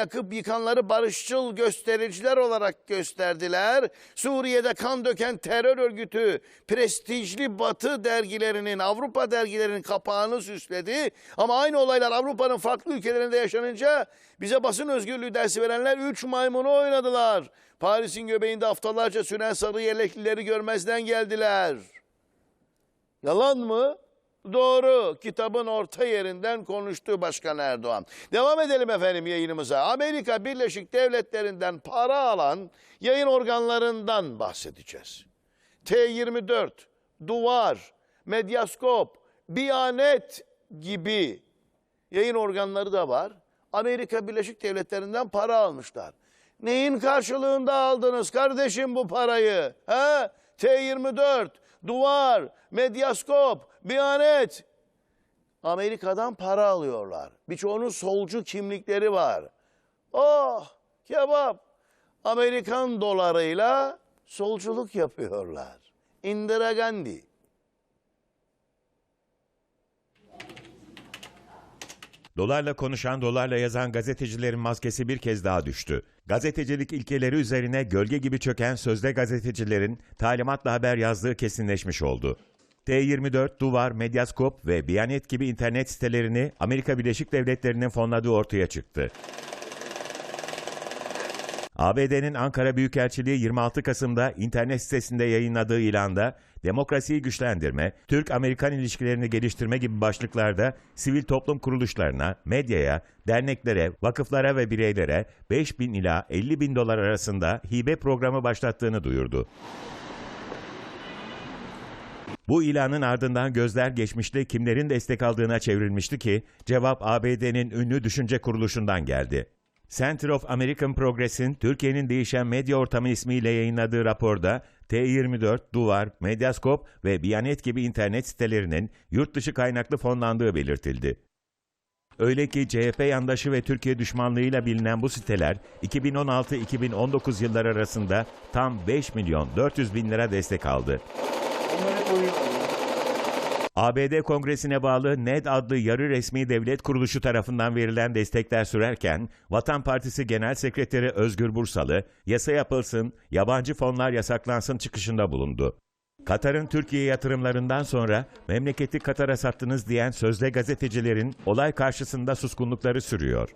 yakıp yıkanları barışçıl göstericiler olarak gösterdiler. Suriye'de kan döken terör örgütü prestijli Batı dergilerinin, Avrupa dergilerinin kapağını süsledi. Ama aynı olaylar Avrupa'nın farklı ülkelerinde yaşanınca bize basın özgürlüğü dersi verenler üç maymunu oynadılar. Paris'in göbeğinde haftalarca süren sarı yeleklileri görmezden geldiler. Yalan mı? Doğru. Kitabın orta yerinden konuştu Başkan Erdoğan. Devam edelim efendim yayınımıza. Amerika Birleşik Devletleri'nden para alan yayın organlarından bahsedeceğiz. T24, Duvar, Medyaskop, Biyanet gibi yayın organları da var. Amerika Birleşik Devletleri'nden para almışlar. Neyin karşılığında aldınız kardeşim bu parayı? He? T24, Duvar, Medyaskop, Biyanet. Amerika'dan para alıyorlar. Birçoğunun solcu kimlikleri var. Oh kebap. Amerikan dolarıyla solculuk yapıyorlar. Indira Gandhi. Dolarla konuşan, dolarla yazan gazetecilerin maskesi bir kez daha düştü. Gazetecilik ilkeleri üzerine gölge gibi çöken sözde gazetecilerin talimatla haber yazdığı kesinleşmiş oldu. T24, Duvar, Medyaskop ve Biyanet gibi internet sitelerini Amerika Birleşik Devletleri'nin fonladığı ortaya çıktı. ABD'nin Ankara Büyükelçiliği 26 Kasım'da internet sitesinde yayınladığı ilanda demokrasiyi güçlendirme, Türk-Amerikan ilişkilerini geliştirme gibi başlıklarda sivil toplum kuruluşlarına, medyaya, derneklere, vakıflara ve bireylere 5 bin ila 50 bin dolar arasında hibe programı başlattığını duyurdu. Bu ilanın ardından gözler geçmişte kimlerin destek aldığına çevrilmişti ki cevap ABD'nin ünlü düşünce kuruluşundan geldi. Center of American Progress'in Türkiye'nin değişen medya ortamı ismiyle yayınladığı raporda T24, Duvar, Medyaskop ve Biyanet gibi internet sitelerinin yurt dışı kaynaklı fonlandığı belirtildi. Öyle ki CHP yandaşı ve Türkiye düşmanlığıyla bilinen bu siteler 2016-2019 yılları arasında tam 5 milyon 400 bin lira destek aldı. ABD Kongresi'ne bağlı NED adlı yarı resmi devlet kuruluşu tarafından verilen destekler sürerken, Vatan Partisi Genel Sekreteri Özgür Bursalı, yasa yapılsın, yabancı fonlar yasaklansın çıkışında bulundu. Katar'ın Türkiye yatırımlarından sonra memleketi Katar'a sattınız diyen sözde gazetecilerin olay karşısında suskunlukları sürüyor.